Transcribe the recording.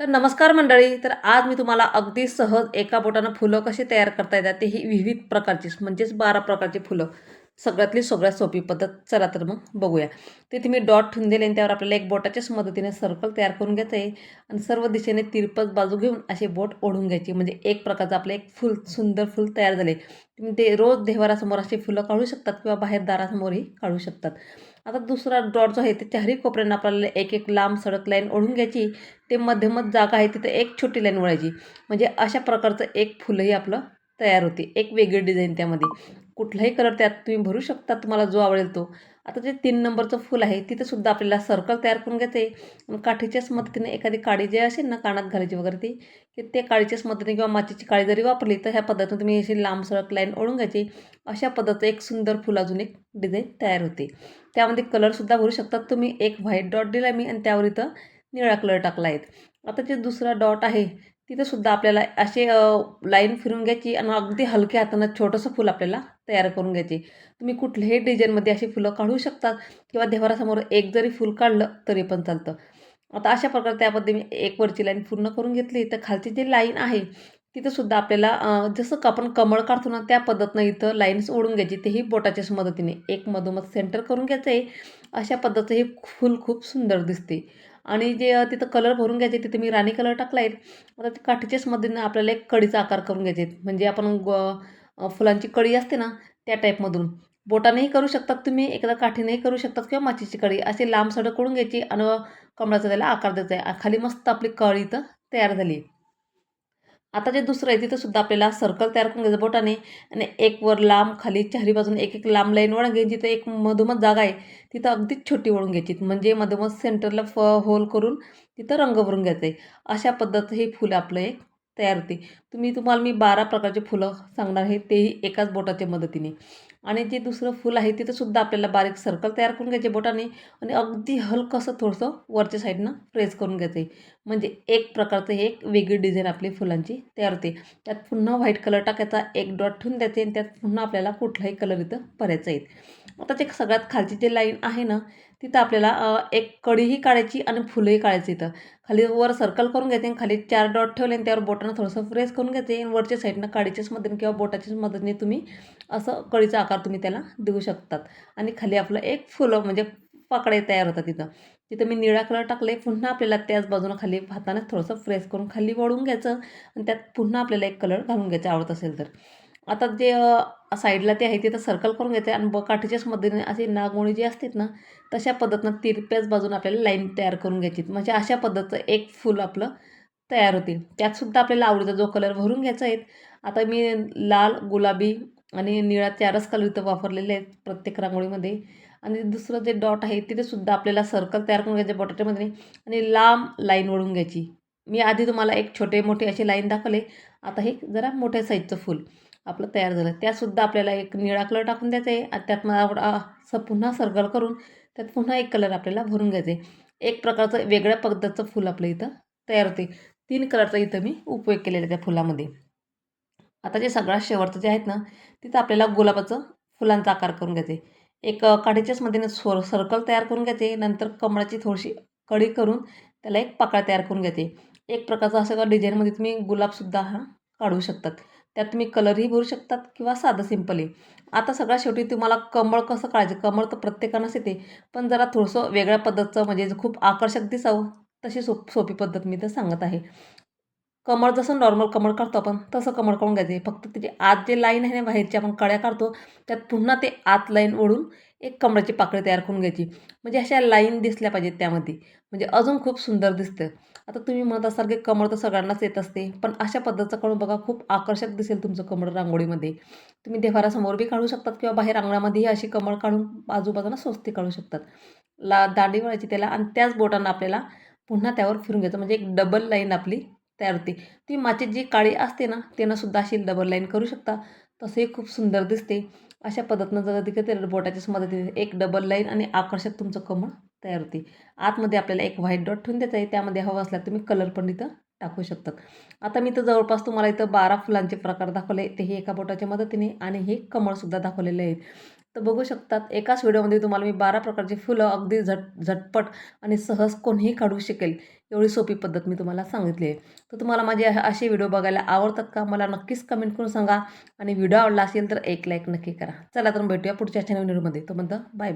तर नमस्कार मंडळी तर आज मी तुम्हाला अगदी सहज एका बोटानं फुलं कशी तयार करता येतात ते ही विविध प्रकारची म्हणजेच बारा प्रकारची फुलं. सगळ्यातली सगळ्यात सोपी पद्धत. चला तर मग बघूया. तिथे मी डॉट ठेवून दिले आणि त्यावर आपल्याला एक बोटाच्याच मदतीने सर्कल तयार करून घ्यायचं आहे आणि सर्व दिशेने तिरपत बाजू घेऊन असे बोट ओढून घ्यायची. म्हणजे एक प्रकारचं आपलं एक फुल सुंदर फुल तयार झाले. तुम्ही ते रोज देवारासमोर अशी फुलं काढू शकतात किंवा बाहेर दारासमोरही काढू शकतात. आता दुसरा डॉट जो आहे ते चारही कोपऱ्यानं आपल्याला एक एक लांब सडक लाईन ओढून घ्यायची. ते मध्यमच जागा आहे तिथे एक छोटी लाईन ओढायची. म्हणजे अशा प्रकारचं एक फुलंही आपलं तयार होते. एक वेगळी डिझाईन त्यामध्ये. कुठलाही कलर त्यात तुम्ही भरू शकता तुम्हाला जो आवडेल तो. आता जे तीन नंबरचं फुल आहे तिथंसुद्धा आपल्याला सर्कल तयार करून घ्यायचं आहे काठीच्याच मदतीने एखादी काळी जे असेल ना कानात घालायची वगैरे ती की ते काळीच्याच मदतीने किंवा माचीची काळी जरी वापरली तर ह्या पद्धतीने तुम्ही अशी लांब सरक लाईन ओढून घ्यायची. अशा पद्धतीचं एक सुंदर फुल अजून एक डिझाईन तयार होते. त्यामध्ये कलरसुद्धा भरू शकतात तुम्ही एक व्हाईट डॉट दिला मी आणि त्यावर इथं निळा कलर टाकला आहे आता जे दुसरा डॉट आहे तिथंसुद्धा आपल्याला असे लाईन फिरून घ्यायची आणि अगदी हलक्या हातानं छोटंसं फुल आपल्याला तयार करून घ्यायची. तुम्ही कुठल्याही डिझाईनमध्ये अशी फुलं काढू शकतात किंवा देवारासमोर एक जरी फुल काढलं तरी पण चालतं. आता अशा प्रकारे त्यामध्ये मी एक वरची लाईन पूर्ण करून घेतली. तर खालची जी लाईन आहे तिथंसुद्धा आपल्याला जसं का आपण कमळ काढतो ना त्या पद्धतीनं इथं लाईन्स ओढून घ्यायची. तेही बोटाच्याच मदतीने. एक मधोमध सेंटर करून घ्यायचं आहे अशा पद्धतीचं हे फूल खूप सुंदर दिसते. आणि जे तिथं कलर भरून घ्यायचे तिथे मी राणी कलर टाकला आहे आता ते काठीच्याच मधून आपल्याला एक कडीचा आकार करून घ्यायचे. म्हणजे आपण ग फुलांची कळी असते ना त्या टाईपमधून. बोटानेही करू शकतात तुम्ही. एकदा काठीनेही करू शकतात किंवा माचीची कळी असे लांब सडक करून घ्यायची आणि कमळाचा त्याला आकार द्यायचा आहे. खाली मस्त आपली कळी इथं तयार झाली आता जे दुसरं आहे तिथं सुद्धा आपल्याला सर्कल तयार करून घ्यायचं. बोटाने आणि एक वर लांब खाली चारी बाजून एक एक लांब लाईन वळून घ्यायची तिथं एक मधोमध जागा आहे तिथं अगदीच छोटी वळून घ्यायची. म्हणजे मधोमध सेंटरला फ होल करून तिथं रंग भरून घ्यायचं आहे अशा पद्धत हे फुलं आपलं एक तयार होते. तुम्ही तुम्हाला मी बारा प्रकारचे फुलं सांगणार आहे तेही एकाच बोटाच्या मदतीने. आणि जे दुसरं फुल आहे तिथंसुद्धा आपल्याला बारीक सर्कल तयार करून घ्यायचे बोटाने आणि अगदी हलकंसं थोडंसं वरच्या साईडनं प्रेस करून घ्यायचं. आहे म्हणजे एक प्रकारचं हे एक वेगळी डिझाईन आपली फुलांची तयार होते. त्यात पुन्हा व्हाईट कलर टाकायचा एक डॉट ठेवून द्यायचे आणि त्यात पुन्हा आपल्याला कुठलाही कलर इथं भरायचा आहे. आता ते सगळ्यात खालची जे लाईन आहे ना तिथं आपल्याला एक कढीही काढायची आणि फुलंही काढायची इथं. खाली वर सर्कल करून घ्यायचे आणि खाली चार डॉट ठेवले आणि त्यावर बोटानं थोडंसं प्रेस करून घ्यायचे आणि वरच्या साईडनं काडीच्याच मदतीने किंवा बोटाच्याच मदतीने तुम्ही असं कळीचा आकार तुम्ही त्याला देऊ शकतात. आणि खाली आपलं एक फुलं म्हणजे पाकडे तयार होतात तिथं तिथं मी निळा कलर टाकले पुन्हा आपल्याला त्याच बाजूनं खाली हाताने थोडंसं फ्रेश करून खाली वळून घ्यायचं आणि त्यात पुन्हा आपल्याला एक कलर घालून घ्यायचं आवडत असेल तर. आता जे साईडला ते आहे ते तर सर्कल करून घ्यायचं आणि ब काठीच्याच मदतीने अशी नागमोळी जी असतात ना तशा पद्धतीनं तिरप्याच बाजून आपल्याला लाईन तयार करून घ्यायची. म्हणजे अशा पद्धतीचं एक फूल आपलं तयार होते. त्यातसुद्धा आपल्याला आवडीचा जो कलर भरून घ्यायचा आहे आता मी लाल गुलाबी आणि निळा चारच कलर इथं वापरलेले आहेत प्रत्येक रांगोळीमध्ये. आणि दुसरं जे डॉट आहे तिथेसुद्धा आपल्याला सर्कल तयार करून घ्यायचे बटाट्यामध्ये आणि लांब लाईन वळून घ्यायची. मी आधी तुम्हाला एक छोटे मोठे असे लाईन दाखवले. आता हे जरा मोठ्या साईजचं फूल. आपलं तयार झालं. त्यातसुद्धा आपल्याला एक निळा कलर टाकून द्यायचा आहे आणि त्यात मला असं पुन्हा सर्कल करून त्यात पुन्हा एक कलर आपल्याला भरून घ्यायचे एक प्रकारचं वेगळ्या पद्धतीचं फूल आपलं इथं तयार होते तीन कलरचा इथं मी उपयोग केलेला त्या फुलामध्ये. आता जे सगळ्यात शेवटचं जे आहेत ना तिथं आपल्याला गुलाबाचं फुलांचा आकार करून घ्यायचे एक काडीच्याच मध्येने सर्कल तयार करून घ्यायचे नंतर कमळाची थोडीशी कडी करून त्याला एक पाकळा तयार करून घ्यायचे एक प्रकारचं असं का डिझाईनमध्ये तुम्ही गुलाबसुद्धा हा काढू शकतात. त्यात तुम्ही कलरही भरू शकतात किंवा साधं सिंपलही आता सगळ्या शेवटी तुम्हाला कमळ कसं काढायचं? कमळ तर प्रत्येकानंच येते. पण जरा थोडंसं वेगळ्या पद्धतीचं म्हणजे खूप आकर्षक दिसावं तशी सोप सोपी पद्धत मी तर सांगत आहे. कमळ जसं नॉर्मल कमळ काढतो आपण तसं कमळ काढून घ्यायचे. फक्त त्याची आत जे लाईन आहे ना बाहेरची आपण कळ्या काढतो त्यात पुन्हा ते आत लाईन ओढून एक कमळाची पाकळी तयार करून घ्यायची. म्हणजे अशा लाईन दिसल्या पाहिजेत त्यामध्ये. म्हणजे अजून खूप सुंदर दिसतं. आता तुम्ही म्हणत असाल की कमळ तर सगळ्यांनाच येत असते पण अशा पद्धतीचं काढून बघा खूप आकर्षक दिसेल तुमचं कमळ रांगोळीमध्ये. तुम्ही देवारासमोर बी काढू शकतात किंवा बाहेर अंगणामध्येही अशी कमळ काढून आजूबाजूला स्वस्ती काढू शकतात. ला दांडी वळायची त्याला आणि त्याच बोटांना आपल्याला पुन्हा त्यावर फिरून घ्यायचं. म्हणजे एक डबल लाईन आपली तयार होते. ती माची जी काळी असते ना तेनं सुद्धा अशी डबल लाईन करू शकता. तसंही खूप सुंदर दिसते. अशा पद्धतीनं जर तिकडे बोटाच्याच मदतीने एक डबल लाईन आणि आकर्षक तुमचं कमळ तयार होते. आतमध्ये आपल्याला एक व्हाईट डॉट ठेवून द्यायचं आहे त्यामध्ये हवं असल्यास तुम्ही कलर पण इथं टाकू शकतात आता मी तर जवळपास तुम्हाला इथं बारा फुलांचे प्रकार दाखवले ते हे एका बोटाच्या मदतीने आणि हे कमळसुद्धा दाखवलेले आहेत. तर बघू शकतात एकाच व्हिडिओमध्ये तुम्हाला मी बारा प्रकारची फुलं अगदी झट झटपट आणि सहज कोणीही काढू शकेल एवढी सोपी पद्धत मी तुम्हाला सांगितली आहे. तर तुम्हाला माझे असे व्हिडिओ बघायला आवडतात का? मला नक्कीच कमेंट करून सांगा आणि व्हिडिओ आवडला असेल तर एक लाईक नक्की करा. चला तर भेटूया पुढच्या चॅनल व्हिडिओमध्ये तो बाय बाय